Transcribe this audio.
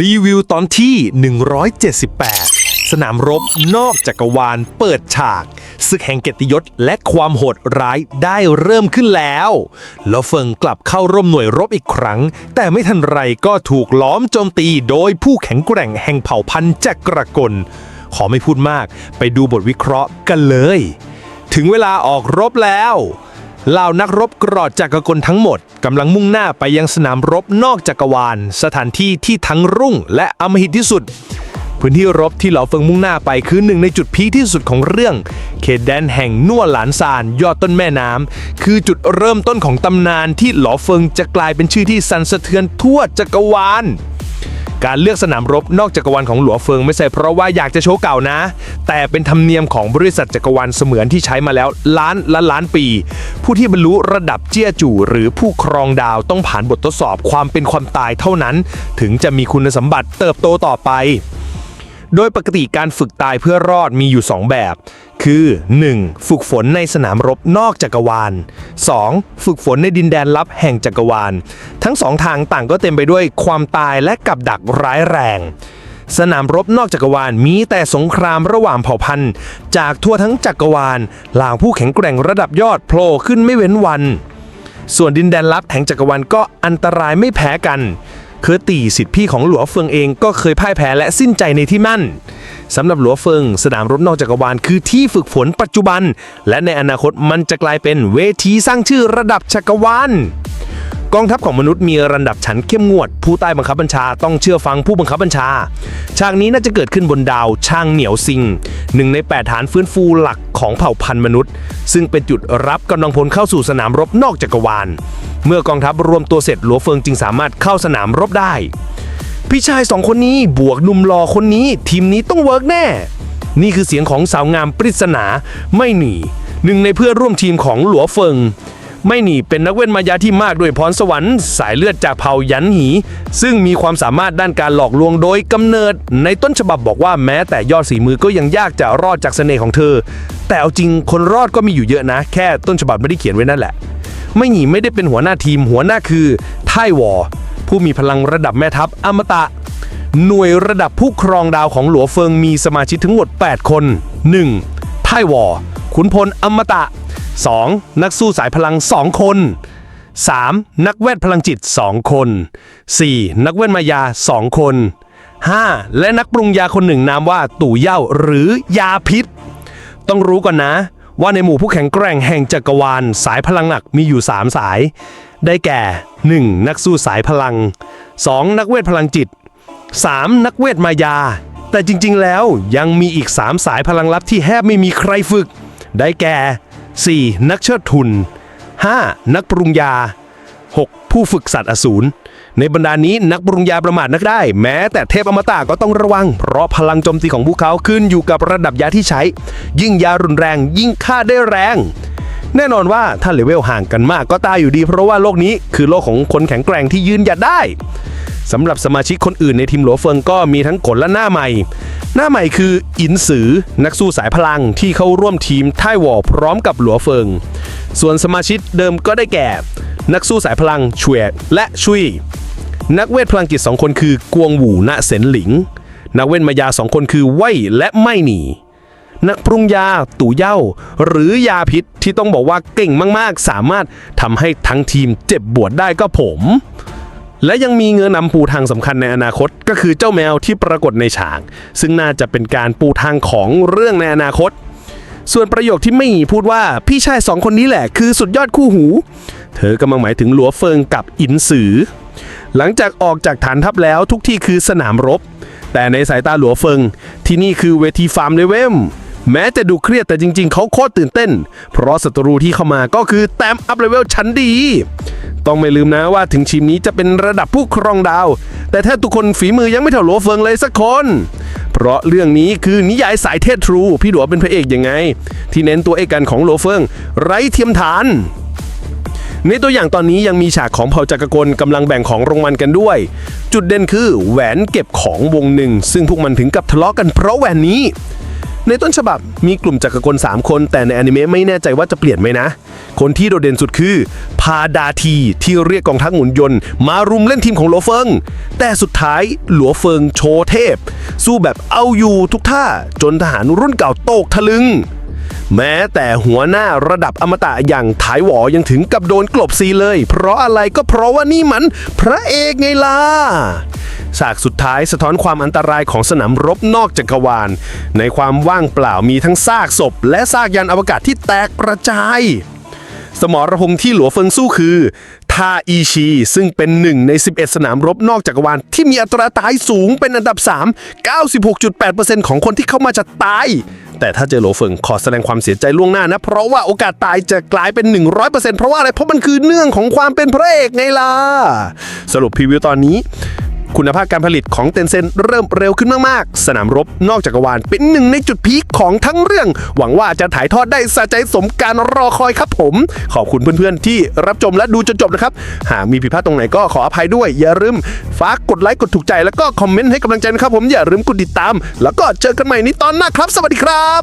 รีวิวตอนที่ 178 สนามรบนอกจักรวาลเปิดฉาก ศึกแห่งเกียรติยศและความโหดร้ายได้เริ่มขึ้นแล้วแล้วเฟิงกลับเข้าร่วมหน่วยรบอีกครั้ง แต่ไม่ทันไรก็ถูกล้อมโจมตีโดยผู้แข็งแกร่งแห่งเผ่าพันธุ์จักรกล ขอไม่พูดมาก ไปดูบทวิเคราะห์กันเลย ถึงเวลาออกรบแล้ว เหล่านักรบกรอดจักรกลทั้งหมดกำลังมุ่งหน้าไปยังสนามรบนอกจักรวาล สถานที่ที่ทั้งรุ่งและอมหิตที่สุด พื้นที่รบที่เหล่าเฟิงมุ่งหน้าไปคือหนึ่งในจุดพีคที่สุดของเรื่อง เขตแดนแห่งนัวหลานซานยอดต้นแม่น้ำคือจุดเริ่มต้นของตำนานที่หล่อเฟิงจะกลายเป็นชื่อที่สั่นสะเทือนทั่วจักรวาล การเลือกสนามรบนอกจักรวาลของหลัวเฟิงไม่ใช่เพราะว่าอยากจะโชว์เก่านะ แต่เป็นธรรมเนียมของบริษัทจักรวาลเสมือนที่ใช้มาแล้วล้านละล้านปี ผู้ที่บรรลุระดับเจี้ยจู่ หรือผู้ครองดาวต้องผ่านบททดสอบความเป็นความตายเท่านั้น ถึงจะมีคุณสมบัติเติบโตต่อไป โดยปกติการฝึกตายเพื่อรอดมีอยู่ 2 แบบ คือ 1. ฝึกฝนในสนามรบนอกจักรวาล 2. ฝึกฝนในดินแดนลับแห่งจักรวาล ทั้งสองทางต่างก็เต็มไปด้วยความตายและกับดักร้ายแรง สนามรบนอกจักรวาลมีแต่สงครามระหว่างเผ่าพันธุ์ จากทั่วทั้งจักรวาลหลางผู้แข็งแกร่งระดับยอดโผล่ขึ้นไม่เว้นวัน ส่วนดินแดนลับแห่งจักรวาลก็อันตรายไม่แพ้กัน คือตีสิทธิพี่ของหลัวเฟิงเองก็เคยพ่ายแพ้และสิ้นใจในที่มั่นสำหรับหลัวเฟิง สนามรบนอกจักรวาลคือที่ฝึกฝนปัจจุบัน และในอนาคตมันจะกลายเป็นเวทีสร้างชื่อระดับจักรวาลกองทัพของมนุษย์มีระดับชั้นเข้มงวด ผู้ใต้บังคับบัญชาต้องเชื่อฟังผู้บังคับบัญชา ฉากนี้น่าจะเกิดขึ้นบนดาวช่างเหนียวซิงหนึ่งใน 8 ฐานฟื้นฟูหลักของเผ่าพันธุ์มนุษย์ ซึ่งเป็นจุดรับกำลังพลเข้าสู่สนามรบนอกจักรวาล เมื่อกองทัพรวมตัวเสร็จหลัวเฟิงจึงสามารถเข้าสนามรบได้ พี่ชายสองคนนี้บวกหนุ่มรอคนนี้ ทีมนี้ต้องเวิร์กแน่ นี่คือเสียงของสาวงามปริศนาไม่หนีหนึ่งในเพื่อนร่วมทีมของหลัวเฟิง ไม่หนีเป็นนักเวทมายาที่มากด้วยพรสวรรค์ สายเลือดจากเผ่ายันหี ซึ่งมีความสามารถด้านการหลอกลวงโดยกำเนิด ในต้นฉบับบอกว่าแม้แต่ยอดสีมือก็ยังยากจะรอดจากเสน่ห์ของเธอ แต่เอาจริงคนรอดก็มีอยู่เยอะนะ แค่ต้นฉบับไม่ได้เขียนไว้นั่นแหละ ไม่หนีไม่ได้เป็นหัวหน้าทีม หัวหน้าคือไท่วอผู้มีพลังระดับแม่ทัพอมตะ หน่วยระดับผู้ครองดาวของหลัวเฟิงมีสมาชิกทั้งหมด 8 คน 1. ไท่วอขุนพลอมตะ 2. นักสู้สายพลัง 2 คน 3. นักเวทพลังจิต 2 คน 4. นักเวทมายา 2 คน 5. และนักปรุงยาคนหนึ่งนามว่าตู่เย่าหรือยาพิษ ต้องรู้ก่อนนะ ว่าในหมู่ผู้แข็งแกร่งแห่งจักรวาล สายพลังหนักมีอยู่ 3 สาย ได้แก่ 1. นักสู้สายพลัง 2. นักเวทพลังจิต 3. นักเวทมายา แต่จริงๆแล้วยังมีอีก 3 สายพลังลับที่แทบไม่มีใครฝึก ได้แก่ 4. นักเชิดทุน 5. นักปรุงยา 6. ผู้ฝึกสัตว์อสูรในบรรดานี้นักปรุงยาประมาทนักได้ แม้แต่เทพอมตะก็ต้องระวัง เพราะพลังโจมตีของพวกเขาขึ้นอยู่กับระดับยาที่ใช้ ยิ่งยารุนแรง ยิ่งฆ่าได้แรง แน่นอนว่าถ้าเลเวลห่างกันมากก็ตายอยู่ดี เพราะว่าโลกนี้คือโลกของคนแข็งแกร่งที่ยืนหยัดได้สำหรับสมาชิกคนอื่นในทีมหลัวเฟิงก็มีทั้งกลและหน้าใหม่ หน้าใหม่คืออินสือ นักสู้สายพลังที่เข้าร่วมทีมไต้หวอพร้อมกับหลัวเฟิง ส่วนสมาชิกเดิมก็ได้แก่ นักสู้สายพลังชเวดและชุย นักเวทพลังจิตสองคนคือกวงหวูณเสนหลิง นักเวทมายาสองคนคือไว่ยและไม่หนี นักปรุงยาตู่เย่า หรือยาพิษที่ต้องบอกว่าเก่งมากๆ สามารถทำให้ทั้งทีมเจ็บบวดได้ก็ผม และยังมีเงินนำปูทางสำคัญในอนาคตก็คือเจ้าแมวที่ปรากฏในฉาก ซึ่งน่าจะเป็นการปูทางของเรื่องในอนาคตส่วนประโยคที่ไม่หนีพูดว่าพี่ชายสองคนนี้แหละคือสุดยอดคู่หู เธอกำลังหมายถึงหลัวเฟิงกับอินสือ หลังจากออกจากฐานทัพแล้วทุกที่คือสนามรบ แต่ในสายตาหลัวเฟิงที่นี่คือเวทีฟาร์มเลเวมแม้จะดูเครียดแต่จริงๆ เขาโคตรตื่นเต้น เพราะศัตรูที่เข้ามาก็คือแต้มอัพเลเวลชั้นดี ต้องไม่ลืมนะว่าถึงทีมนี้จะเป็นระดับผู้ครองดาว แต่แทบทุกคนฝีมือยังไม่เท่าหลัวเฟิงเลยสักคน เพราะเรื่องนี้คือนิยายสายเทศทรู พี่หลัวเป็นพระเอกยังไง ที่เน้นตัวเอกกันของหลัวเฟิงไร้เทียมทาน ในตัวอย่างตอนนี้ยังมีฉากของเผ่าจักรกลกำลังแบ่งของรางวัลกันด้วย จุดเด่นคือแหวนเก็บของวงหนึ่ง ซึ่งพวกมันถึงกับทะเลาะกันเพราะแหวนนี้ ในต้นฉบับมีกลุ่มจักรกล 3 คน แต่ในอนิเมะไม่แน่ใจว่าจะเปลี่ยนไหมนะ คนที่โดดเด่นสุดคือ พาดาทีที่เรียกกองทัพหมุนยนต์ มารุมเล่นทีมของหลัวเฟิง แต่สุดท้ายหลัวเฟิงโชว์เทพ สู้แบบเอาอยู่ทุกท่าจนทหารรุ่นเก่าโตกทะลึง แม้แต่หัวหน้าระดับอมตะอย่างถายหวอยังถึงกับโดนกลบซีเลย เพราะอะไรก็เพราะว่านี่มันพระเอกไงล่ะฉากสุดท้ายสะท้อนความอันตรายของสนามรบนอกจักรวาล ในความว่างเปล่ามีทั้งซากศพ และซากยานอวกาศที่แตกกระจาย สมรภูมิที่หลัวเฟิงสู้คือทาอีชี ซึ่งเป็นหนึ่งใน 11 สนามรบนอกจักรวาล ที่มีอัตราตายสูงเป็นอันดับ 3 96.8%ของคนที่เข้ามาจะตาย แต่ถ้าเจอโหลเฟิงขอแสดงความเสียใจล่วงหน้านะ เพราะว่าโอกาสตายจะกลายเป็น 100%เพราะว่าอะไรเพราะมันคือเนื่องของความเป็นพระเอกไงล่ะสรุปพรีวิวตอนนี้ คุณภาพการผลิตของเตนเซนเริ่มเร็วขึ้นมาก ๆ สนามรบนอกจักรวาลเป็นหนึ่งในจุดพีคของทั้งเรื่อง หวังว่าจะถ่ายทอดได้สะใจสมการรอคอยครับผม ขอบคุณเพื่อน ๆ ที่รับชมและดูจนจบนะครับ หากมีผิดพลาดตรงไหนก็ขออภัยด้วย อย่าลืมฝากกดไลค์กดถูกใจแล้วก็คอมเมนต์ให้กำลังใจนะครับผมอย่าลืมกดติดตาม แล้วก็เจอกันใหม่ในตอนหน้าครับ สวัสดีครับ